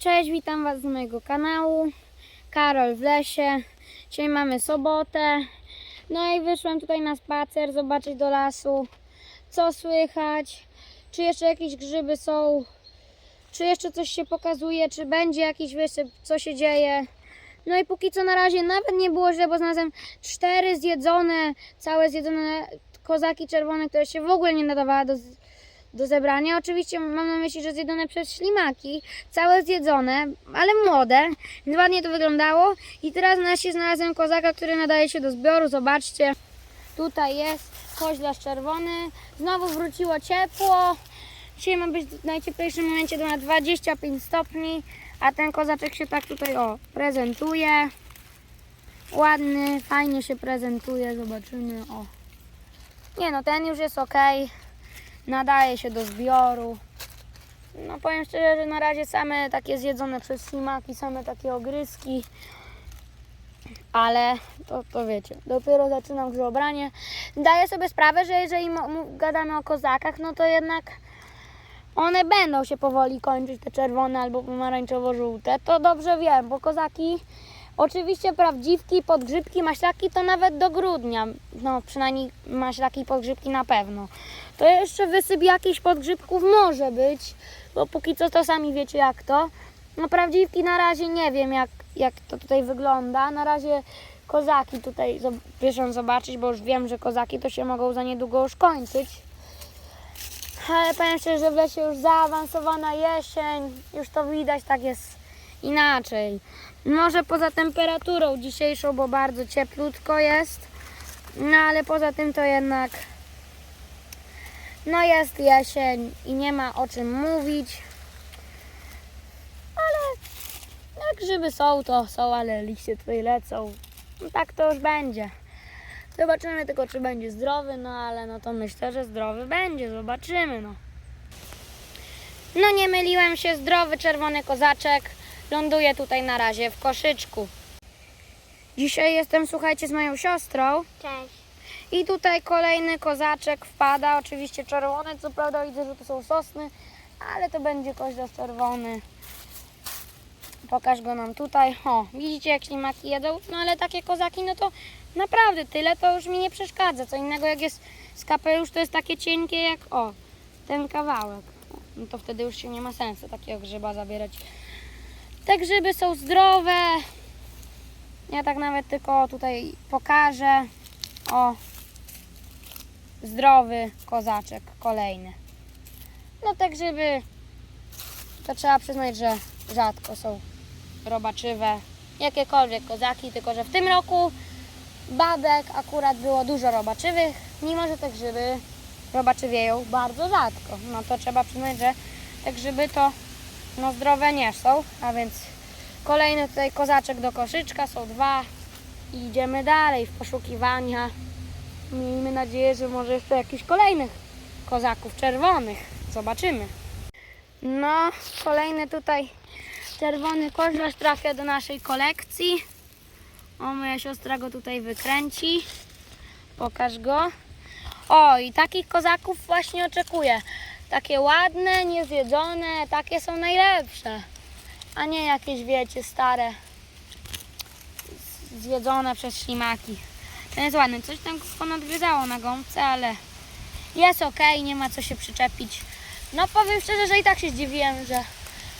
Cześć, witam Was z mojego kanału. Karol w lesie. Dzisiaj mamy sobotę. No i wyszłam tutaj na spacer, zobaczyć do lasu, co słychać, czy jeszcze jakieś grzyby są, czy jeszcze coś się pokazuje, czy będzie jakiś wysyp, co się dzieje. No i póki co na razie nawet nie było źle, bo znalazłem cztery zjedzone, całe zjedzone kozaki czerwone, które się w ogóle nie nadawały do, do zebrania. Oczywiście mam na myśli, że zjedzone przez ślimaki, całe zjedzone, ale młode, ładnie to wyglądało. I teraz na się znalazłem kozaka, który nadaje się do zbioru. Zobaczcie, tutaj jest koźlarz czerwony. Znowu wróciło ciepło. Dzisiaj ma być w najcieplejszym momencie do na 25 stopni, a ten kozaczek się tak tutaj o prezentuje. Ładny, fajnie się prezentuje, zobaczymy. O. Nie no, ten już jest ok. Nadaje się do zbioru. No powiem szczerze, że na razie same takie zjedzone przez ślimaki, same takie ogryzki. Ale to, to wiecie, dopiero zaczynam grzobranie. Daję sobie sprawę, że jeżeli gadamy o kozakach, no to jednak one będą się powoli kończyć, te czerwone albo pomarańczowo-żółte. To dobrze wiem, bo kozaki, oczywiście prawdziwki, podgrzybki, maślaki to nawet do grudnia. No przynajmniej maślaki i podgrzybki na pewno. To jeszcze wysyp jakichś podgrzybków może być, bo póki co to sami wiecie jak to. No prawdziwki na razie nie wiem jak, jak to tutaj wygląda. Na razie kozaki tutaj wyszłam zobaczyć, bo już wiem, że kozaki to się mogą za niedługo już kończyć. Ale powiem szczerze, że w lesie już zaawansowana jesień, już to widać, tak jest inaczej. Może poza temperaturą dzisiejszą, bo bardzo cieplutko jest, no ale poza tym to jednak no jest jesień i nie ma o czym mówić. Ale jak grzyby są, to są, ale liście tutaj lecą. No tak to już będzie. Zobaczymy tylko, czy będzie zdrowy, no ale no to myślę, że zdrowy będzie. Zobaczymy, no. No nie myliłem się, zdrowy czerwony kozaczek ląduje tutaj na razie w koszyczku. Dzisiaj jestem, słuchajcie, z moją siostrą. Cześć. I tutaj kolejny kozaczek wpada, oczywiście czerwony, co prawda widzę, że to są sosny, ale to będzie koźlarz czerwony. Pokaż go nam tutaj. O, widzicie jak ślimaki jedzą? No ale takie kozaki, no to naprawdę tyle to już mi nie przeszkadza. Co innego jak jest z kapelusz, to jest takie cienkie jak, o, ten kawałek. No to wtedy już się nie ma sensu takiego grzyba zabierać. Te grzyby są zdrowe. Ja tak nawet tylko tutaj pokażę. O, zdrowy kozaczek kolejny. No te grzyby to trzeba przyznać, że rzadko są robaczywe. Jakiekolwiek kozaki, tylko że w tym roku babek akurat było dużo robaczywych, mimo że te grzyby robaczywieją bardzo rzadko. No to trzeba przyznać, że te grzyby to no zdrowe nie są, a więc kolejny tutaj kozaczek do koszyczka, są dwa i idziemy dalej w poszukiwania. Miejmy nadzieję, że może jeszcze jakichś kolejnych kozaków czerwonych. Zobaczymy. No, kolejny tutaj czerwony koźlarz trafia do naszej kolekcji. O, moja siostra go tutaj wykręci. Pokaż go. O, i takich kozaków właśnie oczekuję. Takie ładne, niezjedzone, takie są najlepsze. A nie jakieś, wiecie, stare, zjedzone przez ślimaki. Ten jest ładny. Coś tam ponadgryzało na gąbce, ale jest ok, nie ma co się przyczepić. No powiem szczerze, że i tak się zdziwiłem, że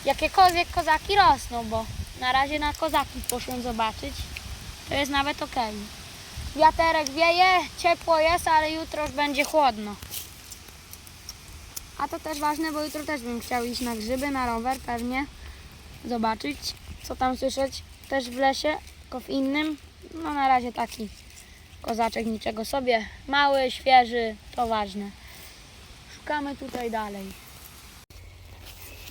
jakiekolwiek kozaki rosną, bo na razie na kozaki poszłem zobaczyć. To jest nawet ok. Wiaterek wieje, ciepło jest, ale jutro już będzie chłodno. A to też ważne, bo jutro też bym chciał iść na grzyby, na rower pewnie. Zobaczyć, co tam słyszeć też w lesie, tylko w innym. No na razie taki kozaczek niczego sobie. Mały, świeży, to ważne. Szukamy tutaj dalej.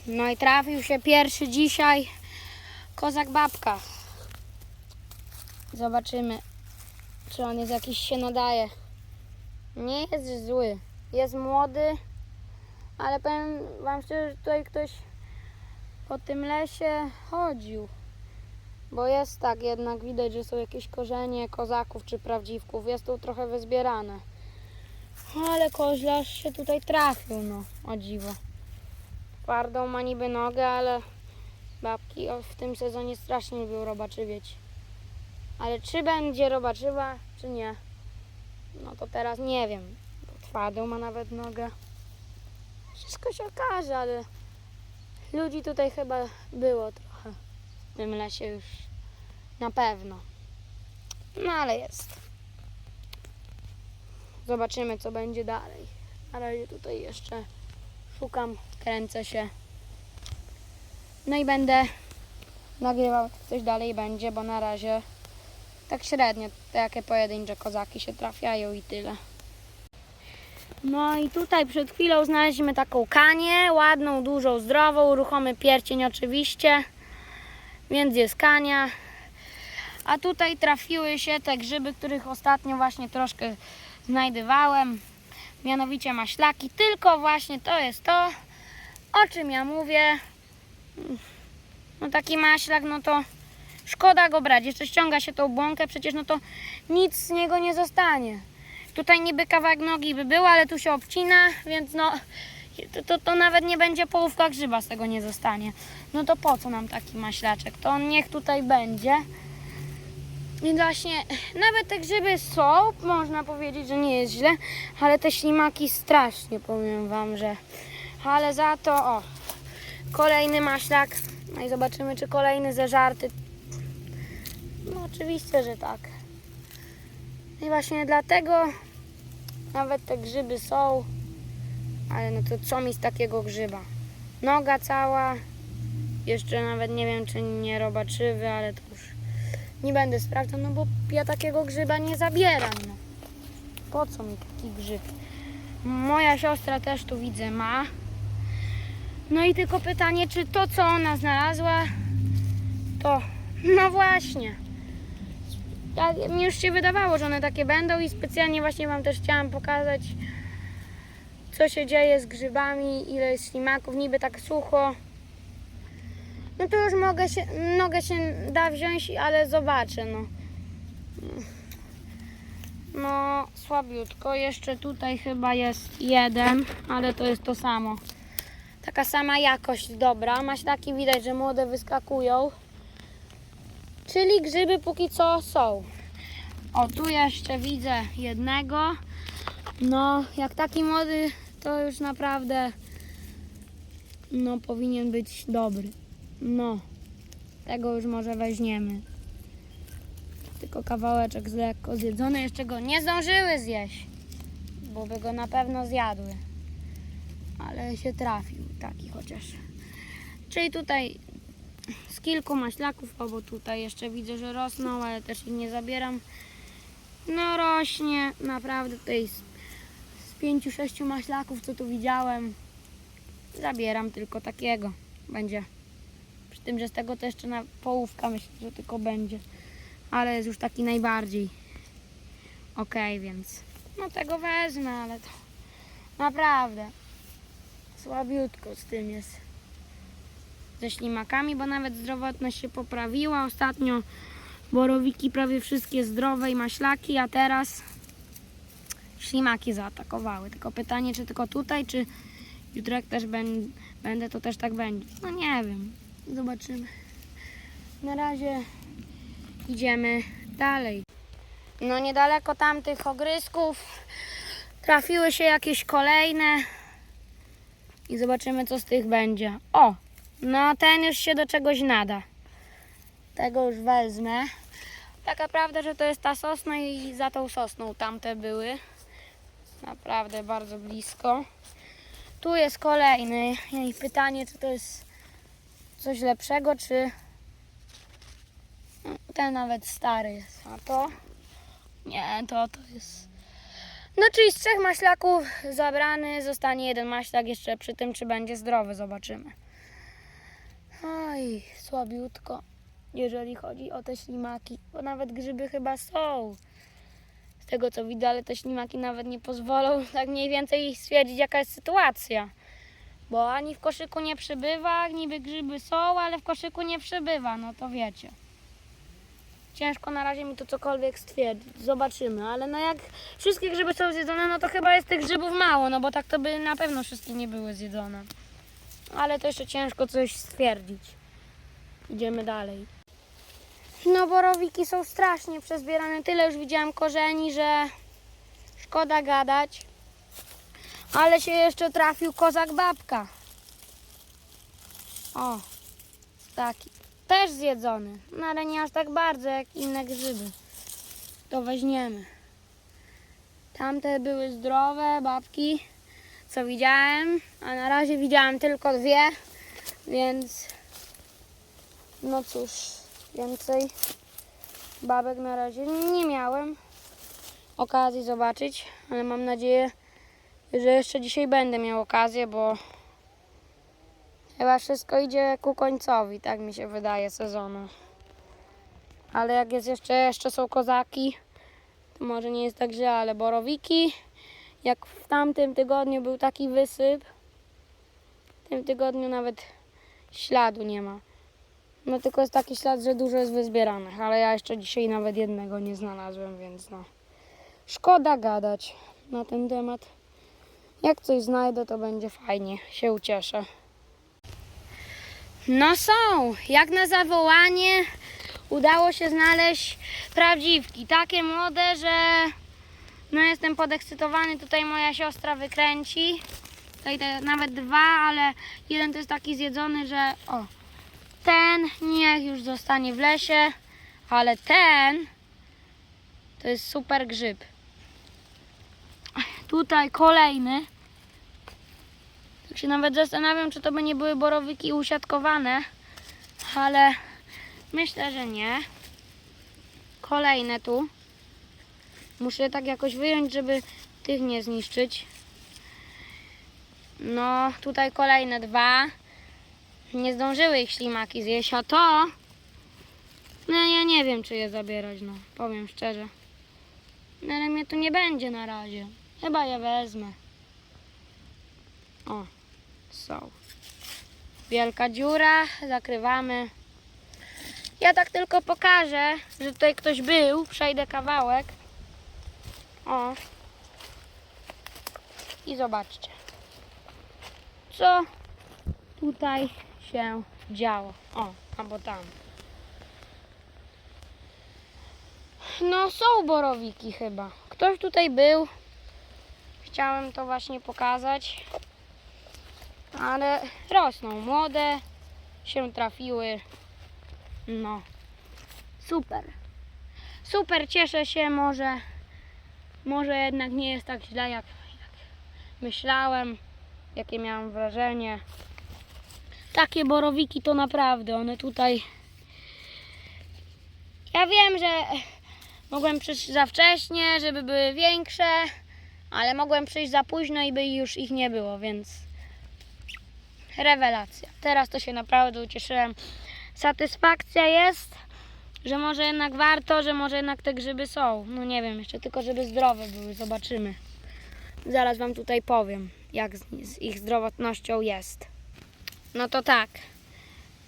No i trafił się pierwszy dzisiaj kozak babka. Zobaczymy, czy on jest jakiś się nadaje. Nie jest zły. Jest młody, ale powiem wam szczerze, że tutaj ktoś po tym lesie chodził. Bo jest tak, jednak widać, że są jakieś korzenie kozaków czy prawdziwków. Jest tu trochę wyzbierane. Ale koźlarz się tutaj trafił, no, o dziwo. Twardą ma niby nogę, ale Babki w tym sezonie strasznie lubią robaczywieć. Ale czy będzie robaczywa, czy nie? No to teraz nie wiem. Twardą ma nawet nogę. Wszystko się okaże, ale ludzi tutaj chyba było trochę tym lesie już na pewno. No ale jest. Zobaczymy co będzie dalej. Na razie tutaj jeszcze szukam, kręcę się. No i będę nagrywał coś dalej będzie, bo na razie tak średnio te jakie pojedyncze kozaki się trafiają i tyle. No i tutaj przed chwilą znaleźliśmy taką kanię, ładną, dużą, zdrową, ruchomy pierścień oczywiście, więc jest kania. A tutaj trafiły się te grzyby, których ostatnio właśnie troszkę znajdywałem, mianowicie maślaki, tylko właśnie to jest to, o czym ja mówię. No taki maślak, no to szkoda go brać, jeszcze ściąga się tą błąkę, przecież no to nic z niego nie zostanie. Tutaj niby kawałek nogi by był, ale tu się obcina, więc no to, to, to nawet nie będzie połówka grzyba z tego nie zostanie. No to po co nam taki maślaczek? To on niech tutaj będzie. Więc właśnie, nawet te grzyby są, można powiedzieć, że nie jest źle, ale te ślimaki strasznie, powiem Wam, że... Ale za to, o, kolejny maślak. No i zobaczymy, czy kolejny zeżarty. No oczywiście, że tak. I właśnie dlatego nawet te grzyby są. Ale no to co mi z takiego grzyba? Noga cała. Jeszcze nawet nie wiem, czy nie robaczywy, ale to już nie będę sprawdzał, no bo ja takiego grzyba nie zabieram. No. Po co mi taki grzyb? Moja siostra też tu widzę ma. No i tylko pytanie, czy to, co ona znalazła, to no właśnie. Ja, mi już się wydawało, że one takie będą i specjalnie właśnie Wam też chciałam pokazać, co się dzieje z grzybami, ile jest ślimaków, niby tak sucho. No to już mogę się, nogę się da wziąć, ale zobaczę, no. No, słabiutko. Jeszcze tutaj chyba jest jeden, ale to jest to samo. Taka sama jakość dobra. Maślaki widać, że młode wyskakują. Czyli grzyby póki co są. O, tu jeszcze widzę jednego. No, jak taki młody, to już naprawdę no, powinien być dobry. No, tego już może weźmiemy. Tylko kawałeczek z lekko zjedzony. Jeszcze go nie zdążyły zjeść, bo by go na pewno zjadły. Ale się trafił taki chociaż. Czyli tutaj z kilku maślaków, albo tutaj jeszcze widzę, że rosną, ale też ich nie zabieram. No rośnie naprawdę tutaj z pięciu, sześciu maślaków, co tu widziałem. Zabieram tylko takiego. Będzie. Przy tym, że z tego to jeszcze na połówka myślę, że tylko będzie. Ale jest już taki najbardziej. Okej, więc no tego wezmę, ale to naprawdę słabiutko z tym jest. Ze ślimakami, bo nawet zdrowotność się poprawiła. Ostatnio borowiki prawie wszystkie zdrowe i maślaki, a teraz ślimaki zaatakowały. Tylko pytanie, czy tylko tutaj, czy jutro jak też ben- będę, to też tak będzie. No nie wiem. Zobaczymy. Na razie idziemy dalej. No niedaleko tamtych ogrysków trafiły się jakieś kolejne i zobaczymy co z tych będzie. O, no ten już się do czegoś nada. Tego już wezmę. Taka prawda, że to jest ta sosna i za tą sosną tamte były. Naprawdę bardzo blisko. Tu jest kolejny i pytanie, czy to jest coś lepszego, czy ten nawet stary jest. A to? Nie, to to jest. No czyli z trzech maślaków zabrany zostanie jeden maślak jeszcze przy tym, czy będzie zdrowy, zobaczymy. Oj, słabiutko, jeżeli chodzi o te ślimaki, bo nawet grzyby chyba są. Tego co widzę, ale te ślimaki nawet nie pozwolą tak mniej więcej stwierdzić jaka jest sytuacja. Bo ani w koszyku nie przybywa, niby grzyby są, ale w koszyku nie przybywa, no to wiecie. Ciężko na razie mi to cokolwiek stwierdzić. Zobaczymy, ale no jak wszystkie grzyby są zjedzone, no to chyba jest tych grzybów mało, no bo tak to by na pewno wszystkie nie były zjedzone. Ale to jeszcze ciężko coś stwierdzić. idziemy dalej. No borowiki są strasznie przezbierane. Tyle już widziałam korzeni, że szkoda gadać. Ale się jeszcze trafił kozak babka. O, taki. Też zjedzony. No ale nie aż tak bardzo jak inne grzyby. To weźmiemy. Tamte były zdrowe babki, co widziałem. A na razie widziałam tylko dwie. Więc no cóż, więcej babek na razie nie miałem okazji zobaczyć, ale mam nadzieję, że jeszcze dzisiaj będę miał okazję, bo chyba wszystko idzie ku końcowi, tak mi się wydaje, sezonu. Ale jak jest jeszcze, jeszcze są kozaki, to może nie jest tak źle, ale borowiki, jak w tamtym tygodniu był taki wysyp, w tym tygodniu nawet śladu nie ma. No tylko jest taki ślad, że dużo jest wyzbieranych, ale ja jeszcze dzisiaj nawet jednego nie znalazłem, więc no. Szkoda gadać na ten temat. Jak coś znajdę, to będzie fajnie, się ucieszę. No są, jak na zawołanie udało się znaleźć prawdziwki. Takie młode, że no jestem podekscytowany. Tutaj moja siostra wykręci. Tutaj te, nawet dwa, ale jeden to jest taki zjedzony, że o, ten niech już zostanie w lesie, ale ten to jest super grzyb. Tutaj kolejny. Tak się nawet zastanawiam, czy to by nie były borowiki usiadkowane, ale myślę, że nie. Kolejne tu. Muszę je tak jakoś wyjąć, żeby tych nie zniszczyć. No, tutaj kolejne dwa. Nie zdążyły ich ślimaki zjeść, a to... No ja nie wiem, czy je zabierać, no. Powiem szczerze. No, ale mnie tu nie będzie na razie. Chyba je wezmę. O, są. Wielka dziura, zakrywamy. Ja tak tylko pokażę, że tutaj ktoś był. Przejdę kawałek. O. I zobaczcie. Co tutaj się działo. O, albo tam. No są borowiki chyba. Ktoś tutaj był. Chciałem to właśnie pokazać. Ale rosną młode. Się trafiły. No. Super. Super, cieszę się. Może, może jednak nie jest tak źle jak, jak myślałem. Jakie miałam wrażenie. Takie borowiki to naprawdę, one tutaj... Ja wiem, że mogłem przyjść za wcześnie, żeby były większe, ale mogłem przyjść za późno i by już ich nie było, więc rewelacja. Teraz to się naprawdę ucieszyłem. Satysfakcja jest, że może jednak warto, że może jednak te grzyby są. No nie wiem, jeszcze tylko żeby zdrowe były, zobaczymy. Zaraz Wam tutaj powiem, jak z, ich zdrowotnością jest. No to tak.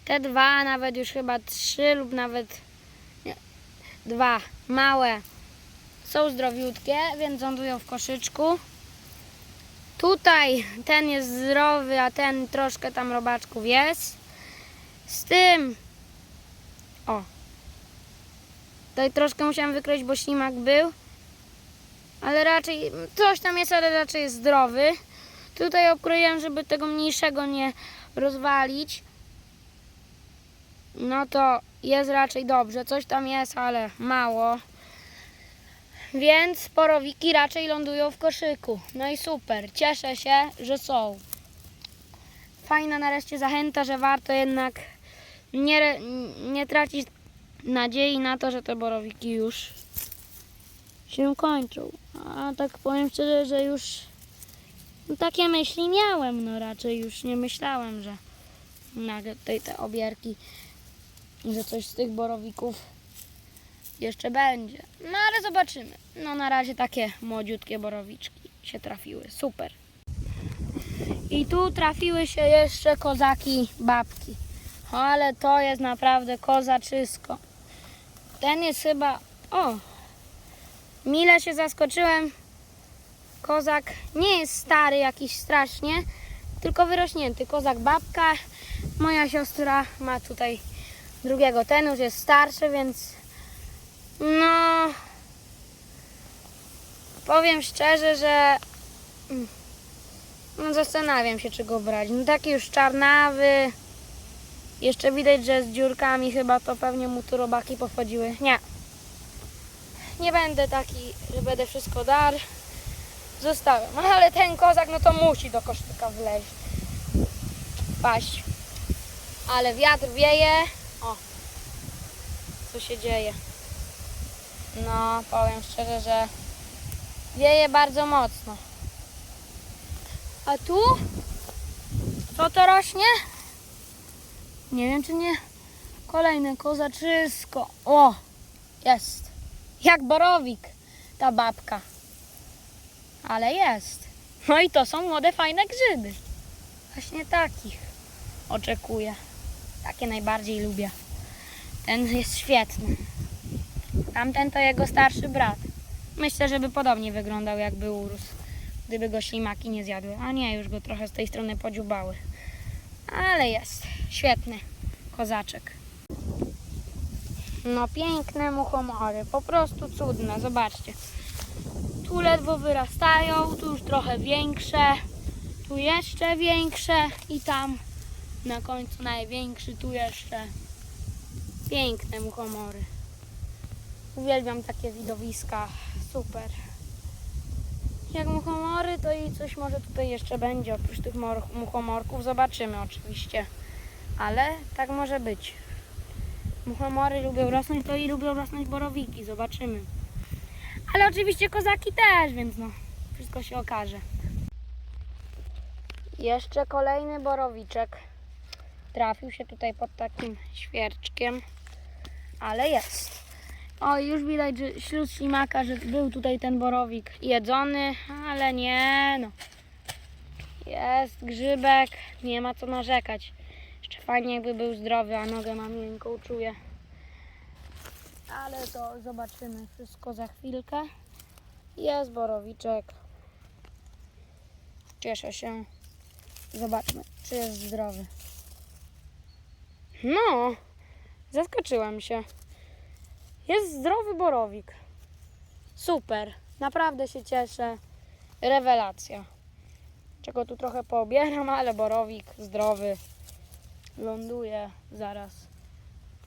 Te dwa, nawet już chyba trzy lub nawet nie, dwa małe są zdrowiutkie, więc lądują w koszyczku. Tutaj ten jest zdrowy, a ten troszkę tam robaczków jest. Z tym. O. Tutaj troszkę musiałam wykroić, bo ślimak był. Ale raczej coś tam jest, ale raczej jest zdrowy. Tutaj obkroiłem, żeby tego mniejszego nie rozwalić. No to jest raczej dobrze. Coś tam jest, ale mało. Więc porowiki raczej lądują w koszyku. No i super. Cieszę się, że są. Fajna nareszcie zachęta, że warto jednak nie, nie tracić nadziei na to, że te borowiki już się kończą. A tak powiem szczerze, że już no, takie myśli miałem. No raczej już nie myślałem, że nagle tutaj te obierki, że coś z tych borowików jeszcze będzie. No ale zobaczymy. No na razie takie młodziutkie borowiczki się trafiły. Super. I tu trafiły się jeszcze kozaki babki. Ale to jest naprawdę kozaczysko. Ten jest chyba... O! Mile się zaskoczyłem. Kozak nie jest stary jakiś strasznie, tylko wyrośnięty. Kozak babka. Moja siostra ma tutaj drugiego. Ten już jest starszy, więc no powiem szczerze, że mm, no zastanawiam się, czy go brać. No taki już czarnawy. Jeszcze widać, że z dziurkami chyba to pewnie mu tu robaki pochodziły. Nie. Nie będę taki, że będę wszystko dar. Zostawiam. Ale ten kozak, no to musi do koszyka wleźć. Paść. Ale wiatr wieje. O. Co się dzieje? No, powiem szczerze, że wieje bardzo mocno. A tu? Co to rośnie? Nie wiem, czy nie. Kolejne kozaczysko. O, jest. Jak borowik ta babka. Ale jest. No i to są młode, fajne grzyby. Właśnie takich oczekuję. Takie najbardziej lubię. Ten jest świetny. Tamten to jego starszy brat. Myślę, żeby podobnie wyglądał, jakby urósł. Gdyby go ślimaki nie zjadły. A nie, już go trochę z tej strony podziubały. Ale jest. Świetny kozaczek. No piękne muchomory. Po prostu cudne. Zobaczcie. Tu ledwo wyrastają, tu już trochę większe, tu jeszcze większe i tam na końcu największy, tu jeszcze piękne muchomory. Uwielbiam takie widowiska, super. Jak muchomory, to i coś może tutaj jeszcze będzie oprócz tych mor- muchomorków. Zobaczymy oczywiście, ale tak może być. Muchomory lubią rosnąć, to i lubią rosnąć borowiki, zobaczymy. Ale oczywiście kozaki też, więc no, wszystko się okaże. Jeszcze kolejny borowiczek. Trafił się tutaj pod takim świerczkiem, ale jest. O, już widać, że śluz ślimaka, że był tutaj ten borowik jedzony, ale nie no. Jest grzybek, nie ma co narzekać. Jeszcze fajnie jakby był zdrowy, a nogę mam miękką, czuję. Ale to zobaczymy wszystko za chwilkę. Jest borowiczek. Cieszę się. Zobaczmy, czy jest zdrowy. No, zaskoczyłem się. Jest zdrowy borowik. Super, naprawdę się cieszę. Rewelacja. Czego tu trochę poobieram, ale borowik zdrowy. Ląduje zaraz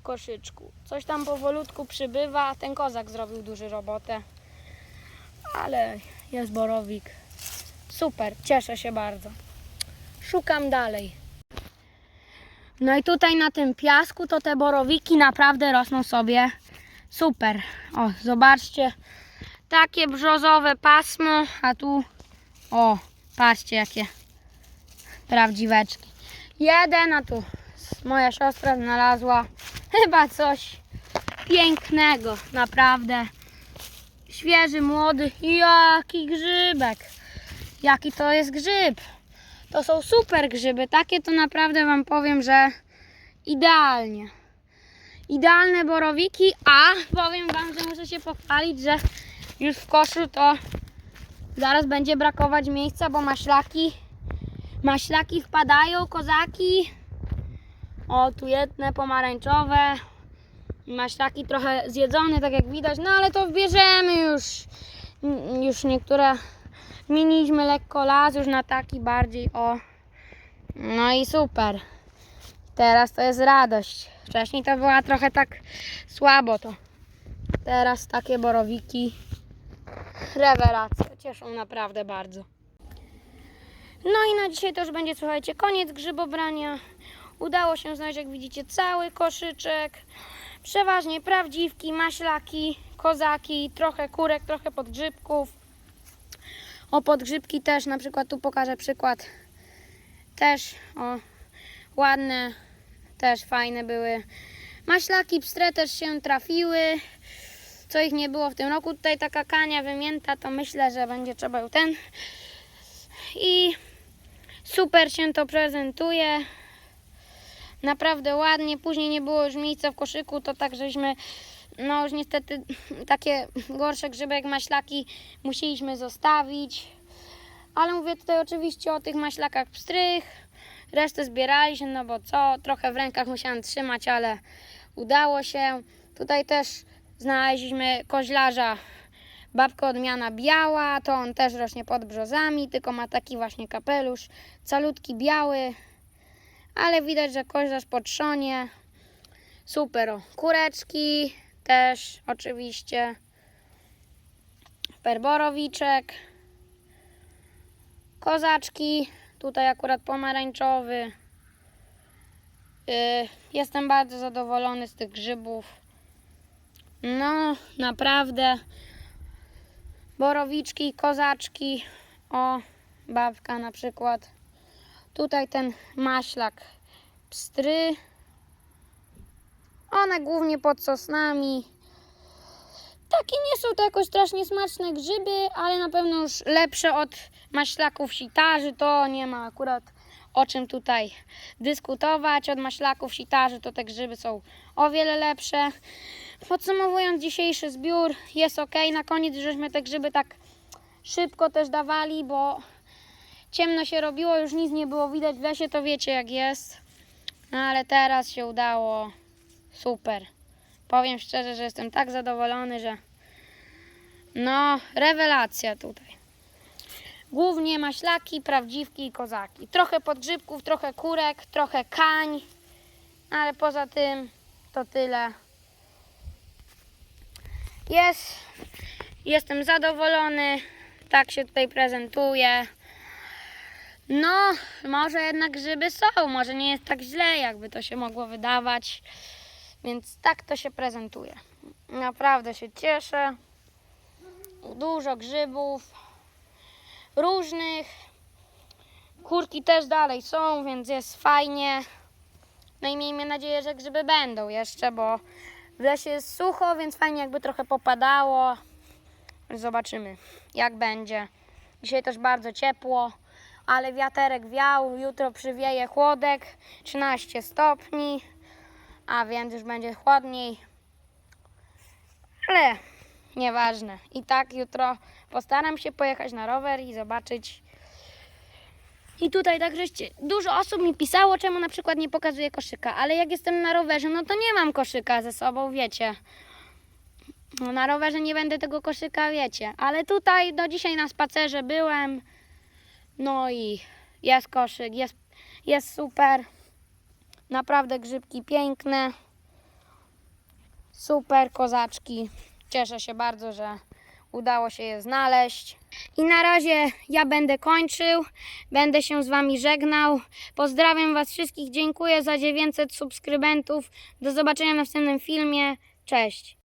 koszyczku. Coś tam powolutku przybywa. Ten kozak zrobił dużą robotę. Ale jest borowik. Super, cieszę się bardzo. Szukam dalej. No i tutaj na tym piasku to te borowiki naprawdę rosną sobie super. O, zobaczcie. Takie brzozowe pasmo, a tu o, patrzcie jakie prawdziweczki. Jeden, a tu moja siostra znalazła chyba coś pięknego, naprawdę. Świeży, młody. Jaki grzybek. Jaki to jest grzyb. To są super grzyby. Takie to naprawdę Wam powiem, że idealnie. Idealne borowiki, a powiem Wam, że muszę się pochwalić, że już w koszu to zaraz będzie brakować miejsca, bo maślaki maślaki wpadają, kozaki. O, tu jedne pomarańczowe. Maślaki trochę zjedzone, tak jak widać, no ale to wbierzemy już. Już niektóre zmieniliśmy lekko las już na taki bardziej o. No i super. Teraz to jest radość. Wcześniej to była trochę tak słabo to. Teraz takie borowiki. Rewelacja. Cieszą naprawdę bardzo. No i na dzisiaj to już będzie, słuchajcie, koniec grzybobrania. Udało się znaleźć, jak widzicie, cały koszyczek. Przeważnie prawdziwki, maślaki, kozaki, trochę kurek, trochę podgrzybków. O podgrzybki też, na przykład tu pokażę przykład. Też, o, ładne, też fajne były. Maślaki pstre też się trafiły. Co ich nie było w tym roku. Tutaj taka kania wymięta, to myślę, że będzie trzeba ją ten. I super się to prezentuje. Naprawdę ładnie. Później nie było już miejsca w koszyku, to tak żeśmy, no już niestety takie gorsze grzyby jak maślaki musieliśmy zostawić. Ale mówię tutaj oczywiście o tych maślakach pstrych. Resztę zbieraliśmy, no bo co, trochę w rękach musiałam trzymać, ale udało się. Tutaj też znaleźliśmy koźlarza, babka odmiana biała, to on też rośnie pod brzozami, tylko ma taki właśnie kapelusz, calutki biały, ale widać, że koźlarz po trzonie. Super, kureczki też oczywiście, perborowiczek, kozaczki, tutaj akurat pomarańczowy. Yy, jestem bardzo zadowolony z tych grzybów. No, naprawdę. Borowiczki, kozaczki. O, babka na przykład. Tutaj ten maślak pstry. One głównie pod sosnami. Takie nie są to jakoś strasznie smaczne grzyby, ale na pewno już lepsze od maślaków sitarzy. To nie ma akurat o czym tutaj dyskutować. Od maślaków sitarzy to te grzyby są o wiele lepsze. Podsumowując dzisiejszy zbiór, jest ok. Na koniec żeśmy te grzyby tak szybko też dawali, bo ciemno się robiło, już nic nie było widać w lesie, to wiecie jak jest. No ale teraz się udało. Super. Powiem szczerze, że jestem tak zadowolony, że no, rewelacja tutaj. Głównie maślaki, prawdziwki i kozaki. Trochę podgrzybków, trochę kurek, trochę kań, ale poza tym to tyle. Jest, jestem zadowolony, tak się tutaj prezentuje. No, może jednak grzyby są, może nie jest tak źle, jakby to się mogło wydawać. Więc tak to się prezentuje. Naprawdę się cieszę. Dużo grzybów różnych. Kurki też dalej są, więc jest fajnie. No i miejmy nadzieję, że grzyby będą jeszcze, bo w lesie jest sucho, więc fajnie jakby trochę popadało. Zobaczymy, jak będzie. Dzisiaj też bardzo ciepło, ale wiaterek wiał. Jutro przywieje chłodek 13 stopni, a więc już będzie chłodniej. Ale nieważne. I tak jutro postaram się pojechać na rower i zobaczyć. I tutaj tak żeście, dużo osób mi pisało, czemu na przykład nie pokazuję koszyka, ale jak jestem na rowerze, no to nie mam koszyka ze sobą, wiecie. No na rowerze nie będę tego koszyka, wiecie. Ale tutaj do dzisiaj na spacerze byłem. No i jest koszyk, jest, jest super. Naprawdę grzybki piękne. Super kozaczki. Cieszę się bardzo, że udało się je znaleźć. I na razie ja będę kończył. Będę się z Wami żegnał. Pozdrawiam Was wszystkich. Dziękuję za 900 subskrybentów. Do zobaczenia w następnym filmie. Cześć.